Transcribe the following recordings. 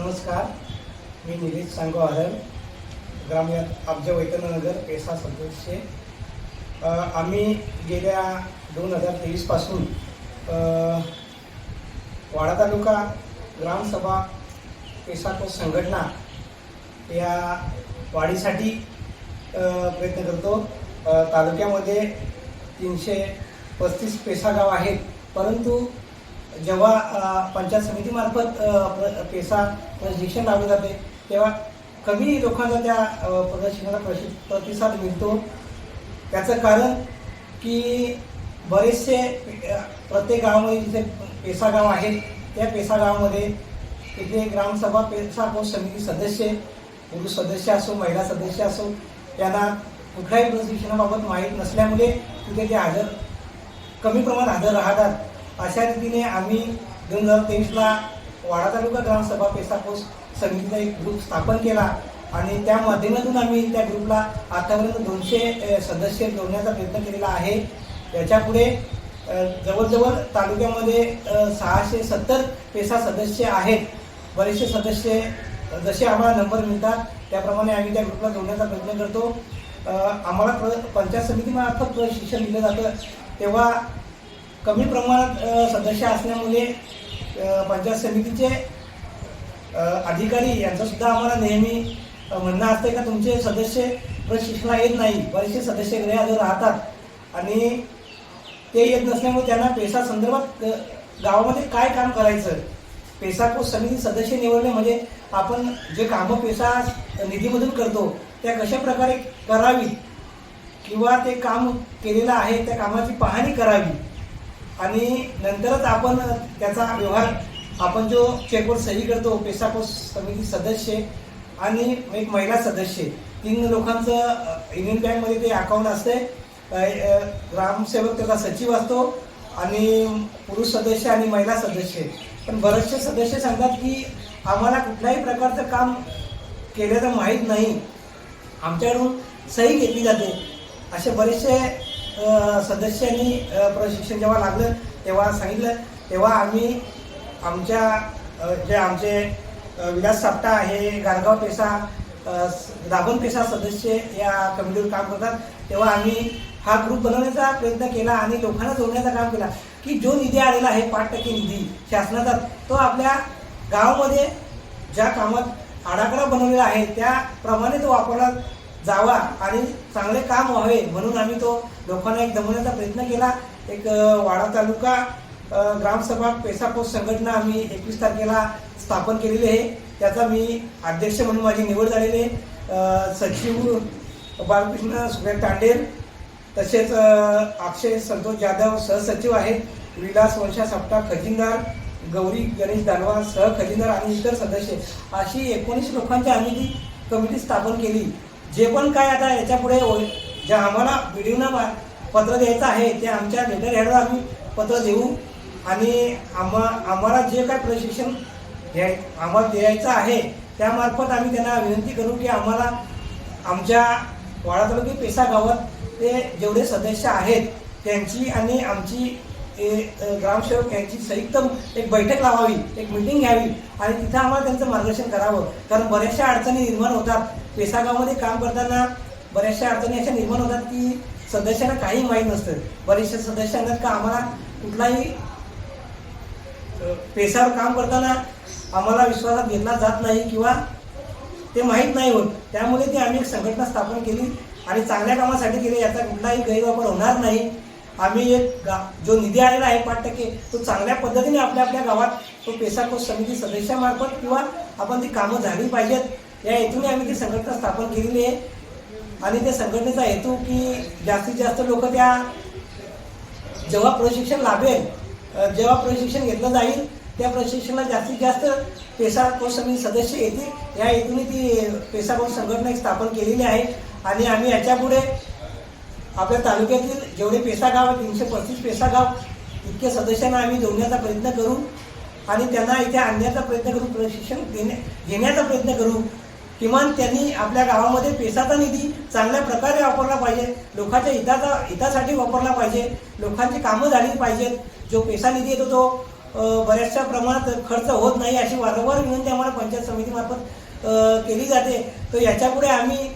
नमस्कार. मी निलेश सांगो आरल ग्रामीण अब्ज वैतनगर पेसा सदस्य आम्ही गेल्या दोन हजार तेवीसपासून वाडा तालुका ग्रामसभा पेसाको संघटना या वाढीसाठी प्रयत्न करतो. तालुक्यामध्ये तीनशे पस्तीस पेसा गाव आहेत परंतु जेव्हा पंचायत समितीमार्फत प्र- पेसा प्रशिक्षण लावले जाते तेव्हा कमी लोकांना त्या प्रदर्शनाला प्रशिक्षणाला प्रशि प्रतिसाद मिळतो. त्याचं कारण की बरेचसे प्रत्येक गावामध्ये जिथे पेसा गाव आहेत त्या पेसा गावामध्ये तिथे ग्रामसभा पेसा पोस्ट समिती सदस्य पुरुष सदस्य असो महिला सदस्य असो त्यांना कुठल्याही प्रशिक्षणाबाबत माहीत नसल्यामुळे तिथे ते हजर कमी प्रमाणात हजर राहतात. अशा रीतीने आम्ही दोन हजार तेवीसला वाडा तालुका ग्रामसभा पेसा समितीचा एक ग्रुप स्थापन केला आणि त्या माध्यमातून आम्ही त्या ग्रुपला आतापर्यंत दोनशे सदस्य जोडण्याचा प्रयत्न केलेला आहे. याच्यापुढे जवळजवळ तालुक्यामध्ये सहाशे सत्तर पेसा सदस्य आहेत. बरेचसे सदस्य जसे आम्हाला नंबर मिळतात त्याप्रमाणे आम्ही त्या ग्रुपला जोडण्याचा प्रयत्न करतो. आम्हाला प्र पंचायत समितीमार्फत प्रशिक्षण दिलं जातं. तेव्हा कमी प्रमाणात सदस्य असल्यामुळे पंचायत समितीचे अधिकारी यांचं सुद्धा आम्हाला नेहमी म्हणणं असतं का तुमचे सदस्य प्रशिक्षणा येत नाही बरेचसे सदस्य गैरहजर राहतात आणि ते येत नसल्यामुळे त्यांना पेसा संदर्भात गावामध्ये काय काम करायचं? पेसाकोष समिती सदस्य निवडणे म्हणजे आपण जे कामं पेसा निधीमधून करतो त्या कशा प्रकारे करावी? किंवा ते काम केलेलं आहे त्या कामाची पाहणी करावी? आणि नंतरच आपण त्याचा व्यवहार आपण जो चेकवर सही करतो पेसा समिती सदस्य आणि एक महिला सदस्य तीन लोकांचं इंडियन युनियन बँकमध्ये ते अकाउंट असते ग्रामसेवक त्याचा सचिव असतो आणि पुरुष सदस्य आणि महिला सदस्य. पण बरेचसे सदस्य सांगतात की आम्हाला कुठल्याही प्रकारचं काम केल्याचं माहीत नाही. आमच्याकडून सही घेतली जाते. असे बरेचसे सदस्यांनी प्रशिक्षण जेव्हा लागलं तेव्हा सांगितलं तेव्हा आम्ही आमच्या जे आमचे विलास सापटा हे गारगाव पेसा दाभण पेसा सदस्य या कमिटीवर काम करतात तेव्हा आम्ही हा ग्रुप बनवण्याचा प्रयत्न केला आणि लोकांना जोडण्याचं काम केला की जो निधी आलेला आहे पाच टक्के निधी शासनाचा तो आपल्या गावामध्ये ज्या कामात आराखडा बनवलेला आहे त्याप्रमाणे तो वापरला जावा आणि चांगले काम व्हावे म्हणून आम्ही तो लोकांना एक दमवण्याचा प्रयत्न केला. एक वाडा तालुका ग्रामसभा पेसापोस संघटना आम्ही एकवीस तारखेला स्थापन केलेली आहे. त्याचा मी अध्यक्ष म्हणून माझी निवड झालेली आहे. सचिव बालकृष्ण सुरेश तांडेल तसेच अक्षय संतोष जाधव सहसचिव आहेत. विलास वंशा सप्ता खजिनदार गौरी गणेश दानवा सह खजिनदार आणि इतर सदस्य. अशी एकोणीस लोकांची आम्ही ती कमिटी स्थापन केली. जे पण काय आता याच्यापुढे ज्या जे आम्हाला व्हिडिओना पत्र द्यायचं आहे ते आमच्या लेटर हेडवर आम्ही पत्र देऊ. आणि आम्हा आम्हाला जे काय प्रशिक्षण द्याय आम्हाला द्यायचं आहे त्यामार्फत आम्ही त्यांना विनंती करू की आम्हाला आमच्या वाडा तालुक्यात पेसा गावात ते जेवढे सदस्य आहेत त्यांची आणि आमची ए, ग्रामसेवक यांची संयुक्त एक बैठक लावावी एक मिटिंग घ्यावी आणि तिथं आम्हाला त्यांचं मार्गदर्शन करावं. कारण बऱ्याचशा अडचणी निर्माण होतात. पेसागावमध्ये काम करताना बऱ्याचशा अडचणी अशा निर्माण होतात की सदस्यांना काही माहीत नसतं. बरेचशा सदस्य सांगतात का आम्हाला कुठलाही पेशावर काम करताना आम्हाला विश्वासात घेतला जात नाही किंवा ते माहीत नाही होत. त्यामुळे ती आम्ही एक संघटना स्थापन केली आणि चांगल्या कामासाठी केली. याचा कुठलाही गैरवापर होणार नाही. आम्ही एक गा जो निधी आलेला आहे पाच टक्के तो चांगल्या पद्धतीने आपल्या आपल्या गावात तो पेसा कोष समिती सदस्यामार्फत किंवा आपण ती कामं झाली पाहिजेत. या हेतूने आम्ही ती संघटना स्थापन केलेली आहे. आणि त्या संघटनेचा हेतू की जास्तीत जास्त लोक त्या जेव्हा प्रशिक्षण लाभेल जेव्हा प्रशिक्षण घेतलं जाईल त्या प्रशिक्षणाला जास्तीत जास्त पेसा कोर्स समिती सदस्य येतील. या हेतूने ती पेसा कोर्स संघटना स्थापन केलेली आहे. आणि आम्ही याच्यापुढे आपल्या तालुक्यातील जेवढे पेसा गाव तीनशे पस्तीस पेसा गाव इतके सदस्यांना आम्ही जोडण्याचा प्रयत्न करू. आणि त्यांना इथे आणण्याचा प्रयत्न करू प्रशिक्षण देण्या घेण्याचा प्रयत्न करू. किमान त्यांनी आपल्या गावामध्ये पेसाचा निधी चांगल्या प्रकारे वापरला पाहिजे. लोकांच्या हिताचा हितासाठी वापरला पाहिजे. लोकांची कामं झाली पाहिजेत. जो पेसा निधी येतो तो बऱ्याचशा प्रमाणात खर्च होत नाही अशी वारंवार विनंती आम्हाला पंचायत समितीमार्फत केली जाते. तर याच्यापुढे आम्ही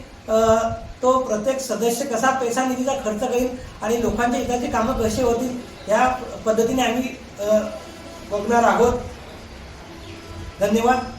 तो प्रत्येक सदस्य कसा पैसा निधीचा खर्च करील आणि लोकांच्या हिताची कामं कशी होतील या पद्धतीने आम्ही बघणार आहोत. धन्यवाद.